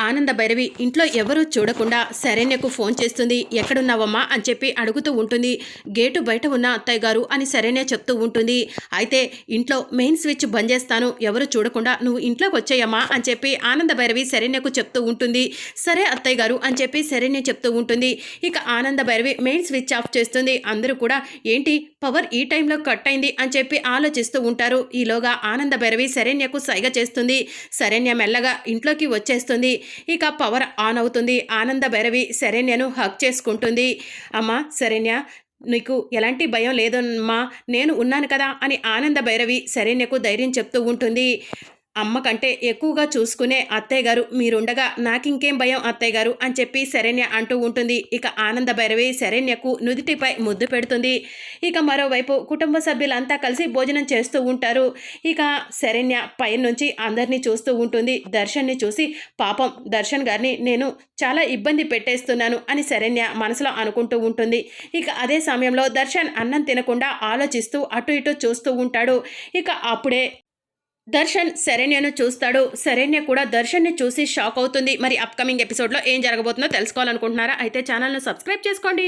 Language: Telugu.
ఆనంద భైరవి ఇంట్లో ఎవరూ చూడకుండా శరణ్యకు ఫోన్ చేస్తుంది. ఎక్కడున్నావమ్మా? అని చెప్పి అడుగుతూ ఉంటుంది. గేటు బయట ఉన్న అత్తయ్య గారు అని శరణ్య చెప్తూ ఉంటుంది. అయితే ఇంట్లో మెయిన్ స్విచ్ బంద్ చేస్తాను. ఎవరు చూడకుండా నువ్వు ఇంట్లోకి వచ్చేయమ్మా? అని చెప్పి ఆనంద భైరవి శరణ్యకు చెప్తూ ఉంటుంది. సరే అత్తయ్య గారు అని చెప్పి శరణ్య చెప్తూ ఉంటుంది. ఇక ఆనంద భైరవి మెయిన్ స్విచ్ ఆఫ్ చేస్తుంది. అందరూ కూడా ఏంటి? పవర్ ఈ టైంలో కట్ అయింది అని చెప్పి ఆలోచిస్తూ ఉంటారు. ఈలోగా ఆనంద భైరవి శరణ్యకు సైగ చేస్తుంది. శరణ్య మెల్లగా ఇంట్లోకి వచ్చేస్తుంది. ఇక పవర్ ఆన్ అవుతుంది. ఆనంద భైరవి శరణ్యను హక్ చేసుకుంటుంది. అమ్మా శరణ్య నీకు ఎలాంటి భయం లేదమ్మా నేను ఉన్నాను కదా అని ఆనంద భైరవి శరణ్యకు ధైర్యం చెప్తూ ఉంటుంది. అమ్మ కంటే ఎక్కువగా చూసుకునే అత్తయ్య గారు మీరుండగా నాకింకేం భయం అత్తయ్య గారు అని చెప్పి శరణ్య అంటూ ఉంటుంది. ఇక ఆనంద భైరవి శరణ్యకు నుదిటిపై ముద్దు పెడుతుంది. ఇక మరోవైపు కుటుంబ సభ్యులంతా కలిసి భోజనం చేస్తూ ఉంటారు. ఇక శరణ్య పై నుంచి అందరినీ చూస్తూ ఉంటుంది. దర్శన్ని చూసి పాపం దర్శన్ గారిని నేను చాలా ఇబ్బంది పెట్టేస్తున్నాను అని శరణ్య మనసులో అనుకుంటూ ఉంటుంది. ఇక అదే సమయంలో దర్శన్ అన్నం తినకుండా ఆలోచిస్తూ అటు ఇటు చూస్తూ ఉంటాడు. ఇక అప్పుడే దర్శన్ శరణ్యను చూస్తాడు. శరణ్య కూడా దర్శన్ని చూసి షాక్ అవుతుంది. మరి అప్కమింగ్ ఎపిసోడ్లో ఏం జరగబోతుందో తెలుసుకోవాలనుకుంటున్నారా? అయితే ఛానల్ను సబ్స్క్రైబ్ చేసుకోండి.